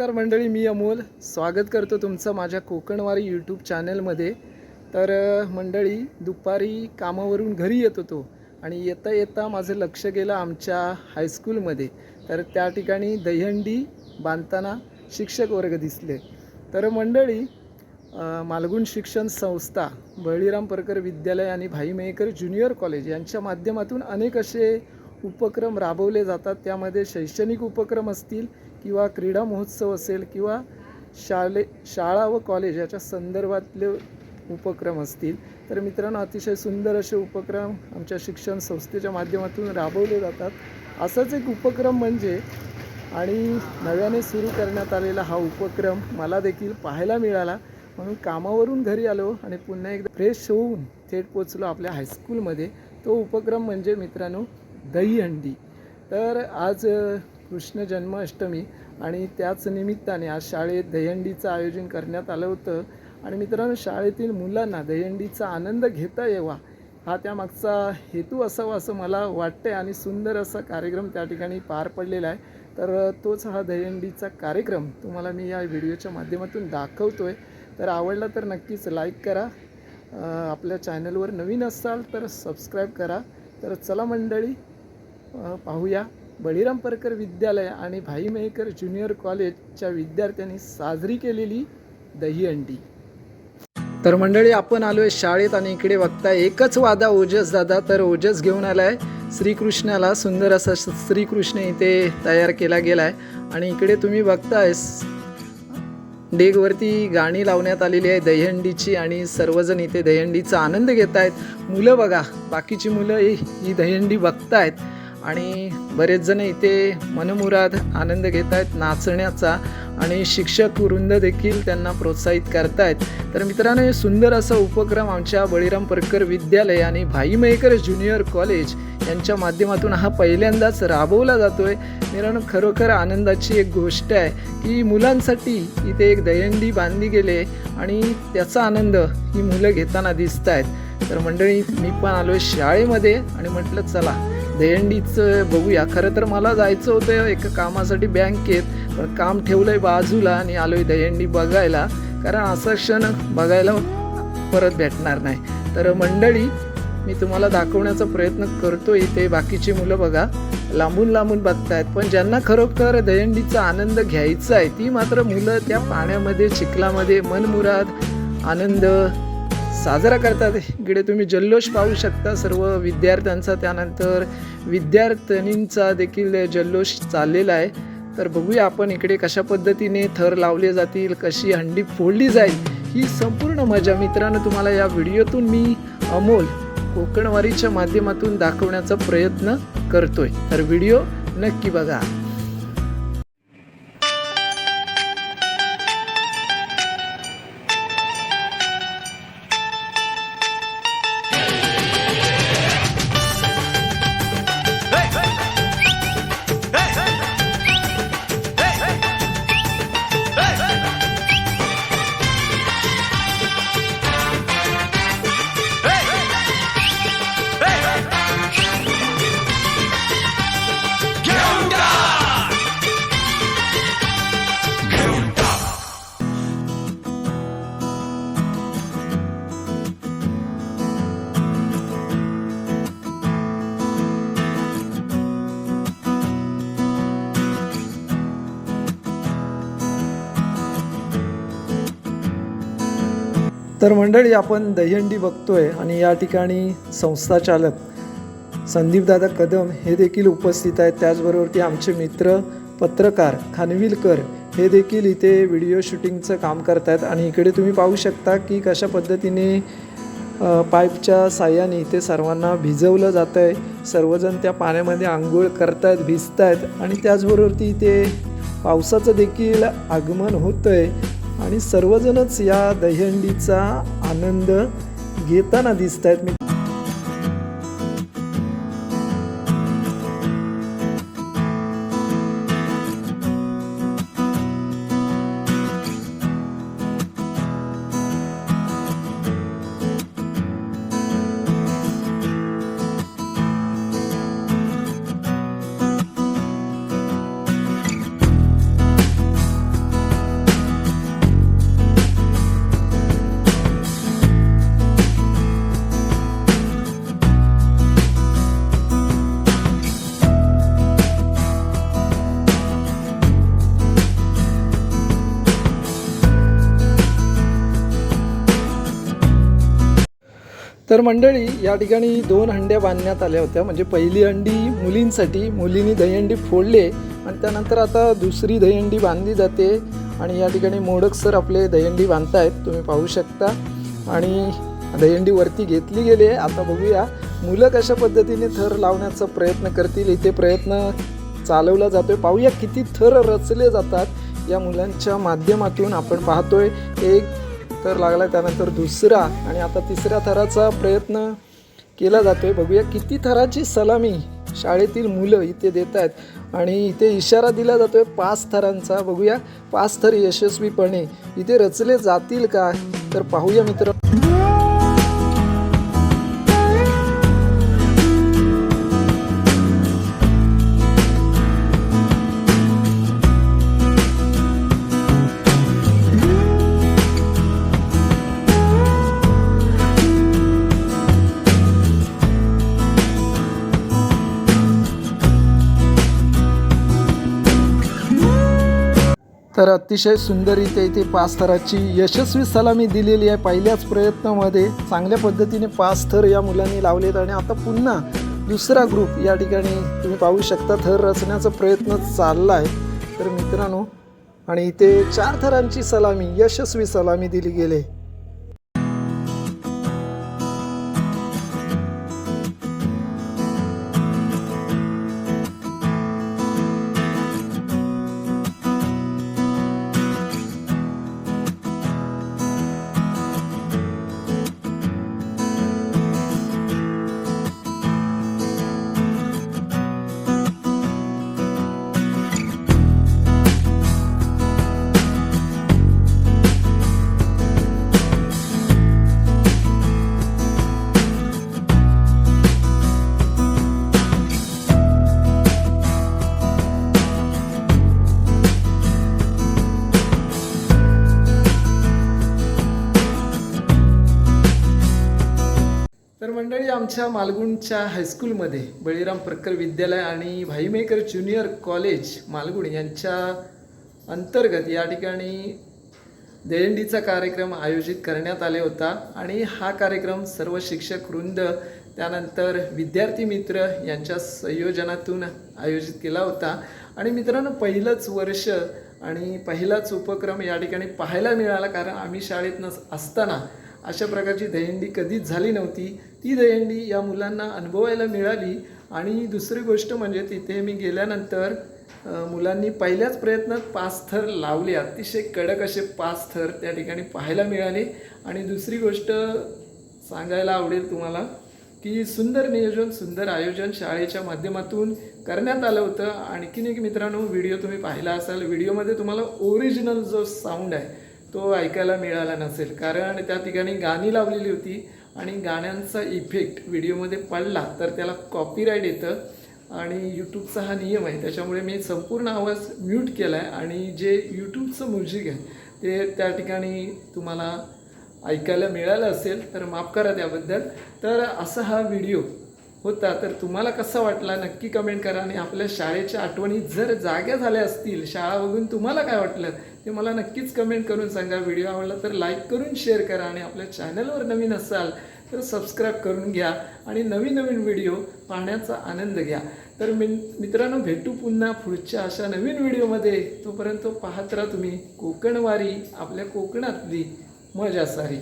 नमस्कार मंडळी मी अमोल. स्वागत करतो तुमचं माझ्या कोकणवारी यूट्यूब चॅनलमध्ये तर मंडळी दुपारी कामावरून घरी येत होतो आणि येता येता माझं लक्ष गेलं आमच्या हायस्कूलमध्ये तर त्या ठिकाणी दहीहंडी बांधताना शिक्षक वर्ग दिसले. तर मंडळी मालगुण शिक्षण संस्था बळीराम परकर विद्यालय आणि भाई मेहकर ज्युनियर कॉलेज यांच्या माध्यमातून अनेक असे उपक्रम राबवले जातात. त्यामध्ये शैक्षणिक उपक्रम असतील किंवा क्रीडा महोत्सव असेल किंवा शाले शाळा व कॉलेज याच्या संदर्भातले उपक्रम असतील. तर मित्रांनो अतिशय सुंदर असे उपक्रम आमच्या शिक्षण संस्थेच्या माध्यमातून राबवले जातात. असाच एक उपक्रम म्हणजे आणि नव्याने सुरू करण्यात आलेला हा उपक्रम मला देखील पाहायला मिळाला. म्हणून कामावरून घरी आलो आणि पुन्हा एकदा फ्रेश होऊन थेट पोचलो आपल्या हायस्कूलमध्ये तो उपक्रम म्हणजे मित्रांनो दहीहंडी तर आज कृष्ण जन्माष्टमी आणि त्याच निमित्ताने आज शाळेत दहीहंडीचं आयोजन करण्यात आलं होतं. आणि मित्रांनो शाळेतील मुलांना दहीहंडीचा आनंद घेता यावा हा त्यामागचा हेतू असावा असं मला वाटतंय आणि सुंदर असा कार्यक्रम त्या ठिकाणी पार पडलेला आहे. तर तोच हा दहीहंडीचा कार्यक्रम तुम्हाला मी या व्हिडिओच्या माध्यमातून दाखवतो आहे तर आवडला तर नक्कीच लाईक करा. आपल्या चॅनलवर नवीन असाल तर सबस्क्राईब करा. तर चला मंडळी पाहूया. बळीराम परकर विद्यालय आणि भाई मेहकर ज्युनियर कॉलेजच्या विद्यार्थ्यांनी साजरी केलेली दहीहंडी तर मंडळी आपण आलोय शाळेत आणि इकडे बघता एकच वादा ओजस दादा तर ओजस घेऊन आलाय श्रीकृष्णाला. सुंदर असा श्रीकृष्ण इथे तयार केला गेलाय. आणि इकडे तुम्ही बघताय डेगवरती गाणी लावण्यात आलेली आहे दहीहंडीची आणि सर्वजण इथे दहीहंडीचा आनंद घेत आहेत मुलं बघा बाकीची मुलं ही दहीहंडी बघतायत. आणि बरेच जण इथे मनमुराद आनंद घेत आहेत नाचण्याचा आणि शिक्षक वृंद देखील त्यांना प्रोत्साहित करतायत. तर मित्रांनो हे सुंदर असा उपक्रम आमच्या बळीराम परकर विद्यालय आणि भाई मयेकर ज्युनियर कॉलेज यांच्या माध्यमातून हा पहिल्यांदाच राबवला जातो आहे मित्रांनो खरोखर आनंदाची एक गोष्ट आहे की मुलांसाठी इथे एक दयंडी बांधली गेले आणि त्याचा आनंद ही मुलं घेताना दिसत आहेत तर मंडळी मी पण आलो आहे शाळेमध्ये आणि म्हटलं चला दहीहंडीचं बघूया. खरं तर मला जायचं होतं हो एका कामासाठी बँकेत पण काम ठेवलंय बाजूला आणि आलोय दहीहंडी बघायला. कारण असा क्षण बघायला परत भेटणार नाही. तर मंडळी मी तुम्हाला दाखवण्याचा प्रयत्न करतो इथे. बाकीची मुलं बघा लांबून लांबून बघतायत. पण ज्यांना खरोखर दहीहंडीचा आनंद घ्यायचा आहे ती मात्र मुलं त्या पाण्यामध्ये चिखलामध्ये मनमुराद आनंद साजरा करतात. इकडे तुम्ही जल्लोष पाहू शकता सर्व विद्यार्थ्यांचा. त्यानंतर विद्यार्थिनींचा देखील जल्लोष चाललेला आहे. तर बघूया आपण इकडे कशा पद्धतीने थर लावले जातील कशी हंडी फोडली जाईल ही संपूर्ण मजा. मित्रांनो तुम्हाला या व्हिडिओतून मी अमोल कोकणवारीच्या माध्यमातून दाखवण्याचा प्रयत्न करतोय. तर व्हिडिओ नक्की बघा. तर मंडळी आपण दहीहंडी बघतोय आणि या ठिकाणी संस्थाचालक संदीपदादा कदम हे देखील उपस्थित आहेत. त्याचबरोबर आमचे मित्र पत्रकार खानविलकर हे देखील इथे व्हिडिओ शूटिंगचं काम करत आहेत आणि इकडे तुम्ही पाहू शकता की कशा पद्धतीने पाईपच्या साह्याने इथे सर्वांना भिजवलं जातं आहे सर्वजण त्या पाण्यामध्ये आंघोळ करतायत भिजत आहेत आणि त्याचबरोबर ती इथे पावसाचं देखील आगमन होतं आहे आणि सर्वजणच या दहीहंडीचा आनंद घेताना दिसत आहेत तर मंडळी या ठिकाणी दोन हंड्या बांधण्यात आल्या होत्या. म्हणजे पहिली हंडी मुलींसाठी मुलींनी दहीहंडी फोडले आणि त्यानंतर आता दुसरी दहीहंडी बांधली जाते. आणि या ठिकाणी मोडक सर आपले दहीहंडी बांधतायत तुम्ही पाहू शकता. आणि दहीहंडी वरती घेतली गेली आहे. आता बघूया मुलं कशा पद्धतीने थर लावण्याचा प्रयत्न करतील इथे प्रयत्न चालवला जातोय. पाहूया किती थर रचले जातात या मुलांच्या माध्यमातून आपण पाहतोय. एक थर लागला त्यानंतर दुसरा आणि आता तिसऱ्या थराचा प्रयत्न केला जातोय. बघूया किती थराची सलामी शाळेतील मुलं इथे देत आहेत. आणि इथे इशारा दिला जातोय पाच थरांचा. बघूया पाच थर यशस्वीपणे इथे रचले जातील का? तर पाहूया मित्र तर अतिशय सुंदर इथे इथे पाच थराची यशस्वी सलामी दिलेली आहे. पहिल्याच प्रयत्नामध्ये चांगल्या पद्धतीने पाच थर या मुलांनी लावलेत आणि आता पुन्हा दुसरा ग्रुप या ठिकाणी तुम्ही पाहू शकता. थर रचण्याचा प्रयत्न चालला आहे. तर मित्रांनो आणि इथे चार थरांची सलामी यशस्वी सलामी दिली गेली मंडळी आमच्या मालगुणच्या हायस्कूलमध्ये बळीराम प्रकर विद्यालय आणि भाईमेकर ज्युनियर कॉलेज मालगुण यांच्या अंतर्गत या ठिकाणी दहीहंडीचा कार्यक्रम आयोजित करण्यात आले होता. आणि हा कार्यक्रम सर्व शिक्षक वृंद त्यानंतर विद्यार्थी मित्र यांच्या संयोजनातून आयोजित केला होता. आणि मित्रांनो पहिलंच वर्ष आणि पहिलाच उपक्रम या ठिकाणी पाहायला मिळाला कारण आम्ही शाळेत नस असताना अशा प्रकारची दहीहंडी कधीच झाली नव्हती. ती दहीहंडी या मुलांना अनुभवायला मिळाली. आणि दुसरी गोष्ट म्हणजे तिथे मी गेल्यानंतर मुलांनी पहिल्याच प्रयत्नात पाच थर लावले. अतिशय कडक असे पाच थर त्या ठिकाणी पाहायला मिळाले. आणि दुसरी गोष्ट सांगायला आवडेल तुम्हाला की सुंदर नियोजन सुंदर आयोजन शाळेच्या माध्यमातून करण्यात आलं होतं. आणखीन एक मित्रांनो व्हिडिओ तुम्ही पाहिला असाल. व्हिडिओमध्ये तुम्हाला ओरिजिनल जो साऊंड आहे तो ऐकायला मिळाला नसेल. कारण त्या ठिकाणी गाणी लावलेली होती आणि गाण्यांचा इफेक्ट व्हिडिओमध्ये पडला तर त्याला कॉपीराईट येतं आणि यूट्यूबचा हा नियम आहे. त्याच्यामुळे मी संपूर्ण आवाज म्यूट केला आहे आणि जे यूट्यूबचं म्युझिक आहे ते त्या ठिकाणी तुम्हाला ऐकायला मिळालं असेल तर माफ करा त्याबद्दल. तर असा हा व्हिडिओ होता. तर तुम्हाला कसा वाटला? नक्की कमेंट करा आणि आपल्या शाळेच्या आठवणी जर जाग्या झाल्या असतील शाळा बघून तुम्हाला काय वाटलं? ते मला नक्कीच कमेंट करून सांगा. व्हिडिओ आवडला तर लाईक करून शेअर करा आणि आपल्या चॅनलवर नवीन असाल तर सबस्क्राईब करून घ्या आणि नवीन नवीन व्हिडिओ पाहण्याचा आनंद घ्या. तर मिन मित्रांनो भेटू पुन्हा पुढच्या अशा नवीन व्हिडिओमध्ये तोपर्यंत पाहत राहा तुम्ही कोकणवारी आपल्या कोकणातली मजा सारी